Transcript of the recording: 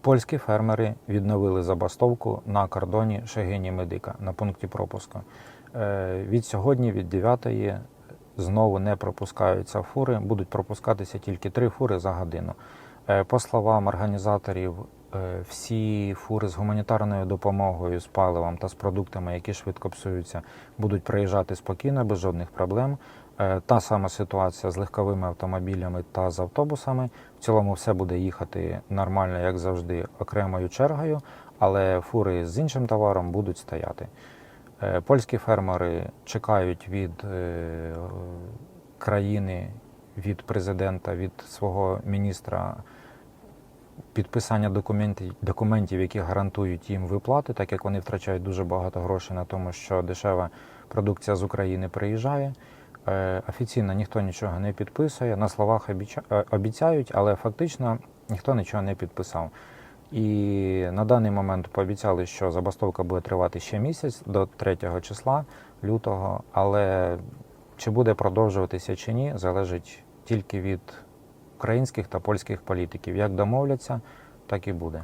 Польські фермери відновили забастовку на кордоні Шегині Медика на пункті пропуску. Е, Від сьогодні, від 9 знову не пропускаються фури, будуть пропускатися тільки три фури за годину. Е, По словам організаторів, всі фури з гуманітарною допомогою, з паливом та з продуктами, які швидко псуються, будуть проїжджати спокійно, без жодних проблем. Е, Та сама ситуація з легковими автомобілями та з автобусами. В цілому все буде їхати нормально, як завжди, окремою чергою, але фури з іншим товаром будуть стояти. Е, Польські фермери чекають від е, країни, від президента, від свого міністра підписання документів, документів, які гарантують їм виплати, так як вони втрачають дуже багато грошей на тому, що дешева продукція з України приїжджає. Е, Офіційно ніхто нічого не підписує, на словах е, обіцяють, але фактично ніхто нічого не підписав. І на даний момент пообіцяли, що забастовка буде тривати ще місяць до 3 числа лютого, але чи буде продовжуватися чи ні, залежить тільки від українських та польських політиків. Як домовляться, так і буде.